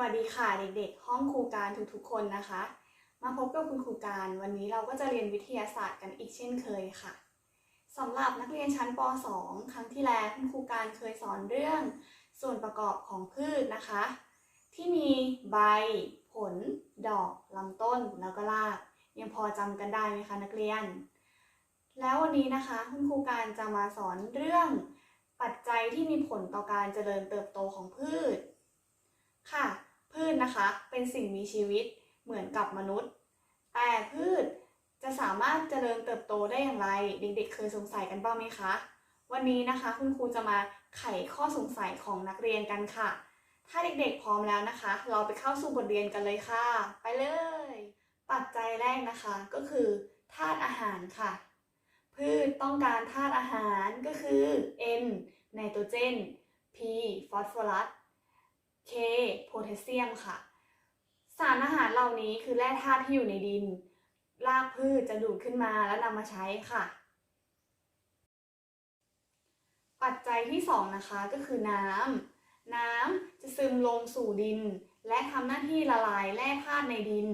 วัสดีค่ะเด็กๆ ห้องครูการทุกๆคนนะคะ มาพบกับคุณครูการวันนี้เราก็จะเรียนวิทยาศาสตร์กันอีกเช่นเคยค่ะสำหรับนักเรียนชั้นป .2 ครั้งที่แล้วคุณครูการเคยสอนเรื่องส่วนประกอบของพืชนะคะ ที่มีใบ ผล ดอกลำต้นแล้วก็ราก ยังพอจำกันได้ไหมคะนักเรียน แล้ววันนี้นะคะคุณครูการจะมาสอนเรื่องปัจจัยที่มีผลต่อการเจริญเติบโตของพืชค่ะ พืชนะคะ เป็นสิ่งมีชีวิตเหมือนกับมนุษย์ แต่พืชจะสามารถเจริญเติบโตได้อย่างไร เด็กๆ เคยสงสัยกันบ้างไหมคะ วันนี้นะคะคุณครูจะมาไขข้อสงสัยของนักเรียนกันค่ะ ถ้าเด็กๆพร้อมแล้วนะคะ เราไปเข้าสู่บทเรียนกันเลยค่ะ ไปเลย ปัจจัยแรกนะคะก็คือธาตุอาหารค่ะ พืชต้องการธาตุอาหารก็คือ N ไนโตรเจน P ฟอสฟอรัส K โพแทสเซียมค่ะ สารอาหารเหล่านี้คือแร่ธาตุที่อยู่ในดิน รากพืชจะดูดขึ้นมาแล้วนำมาใช้ค่ะ ปัจจัยที่ 2 นะคะก็คือน้ำ น้ำจะซึมลงสู่ดิน และทำหน้าที่ละลายแร่ธาตุในดิน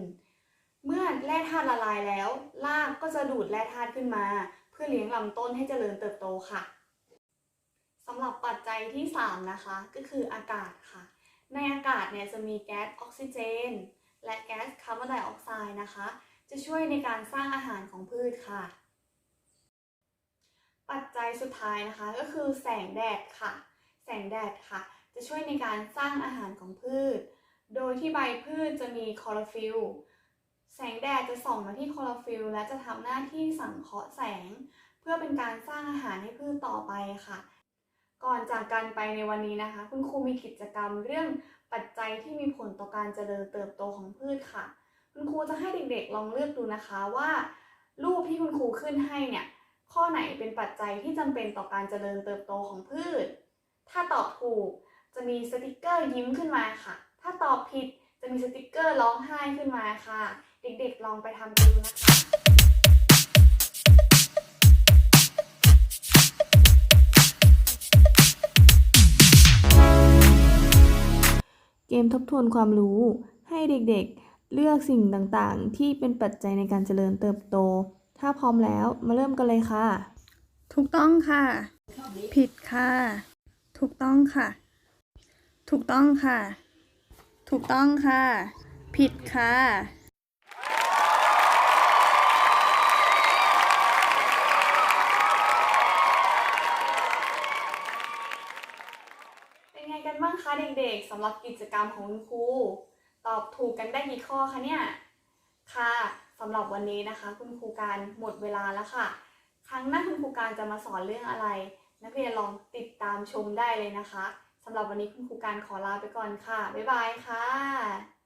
เมื่อแร่ธาตุละลายแล้ว รากก็จะดูดแร่ธาตุขึ้นมา เพื่อเลี้ยงลำต้นให้เจริญเติบโตค่ะสำหรับปัจจัยที่ 3 นะคะ ก็คืออากาศค่ะ ในอากาศเนี่ยจะมีแก๊สออกซิเจน และแก๊สคาร์บอนไดออกไซด์นะคะ จะช่วยในการสร้างอาหารของพืชค่ะ ปัจจัยสุดท้ายนะคะก็คือแสงแดดค่ะ แสงแดดค่ะ จะช่วยในการสร้างอาหารของพืช โดยที่ใบพืชจะมีคลอโรฟิลแสงแดดจะส่องมาที่คลอโรฟิลและจะทำหน้าที่สังเคราะห์แสง เพื่อเป็นการสร้างอาหารให้พืชต่อไปค่ะ ก่อนจากกันไปในวันนี้นะคะ คุณครูมีกิจกรรมเรื่องปัจจัยที่มีผลต่อการเจริญเติบโตของพืชค่ะ คุณครูจะให้เด็กๆลองเลือกดูนะคะว่า รูปที่คุณครูขึ้นให้เนี่ยข้อไหนเป็นปัจจัยที่จำเป็นต่อการเจริญเติบโตของพืช ถ้าตอบถูกจะมีสติกเกอร์ยิ้มขึ้นมาค่ะ ถ้าตอบผิดจะมีสติกเกอร์ร้องไห้ขึ้นมาค่ะ เด็กๆลองไปทำดูนะคะ มทบทวนความรู้ ให้เด็กๆ เลือกสิ่งต่างๆ ที่เป็นปัจจัยในการเจริญเติบโต ถ้าพร้อมแล้วมาเริ่มกันเลยค่ะ ถูกต้องค่ะ ผิดค่ะ ถูกต้องค่ะ ถูกต้องค่ะ ถูกต้องค่ะ ผิดค่ะ เป็นไงกันบ้างคะ เด็กๆสำหรับกิจกรรมของคุณครูตอบถูกกันได้กี่ข้อคะเนี่ย ค่ะสำหรับวันนี้นะคะ คุณครูการหมดเวลาแล้วค่ะ ครั้งหน้าคุณครูการจะมาสอนเรื่องอะไร นักเรียนลองติดตามชมได้เลยนะคะสำหรับวันนี้คุณครูการขอลาไปก่อนค่ะ บ๊ายบายค่ะ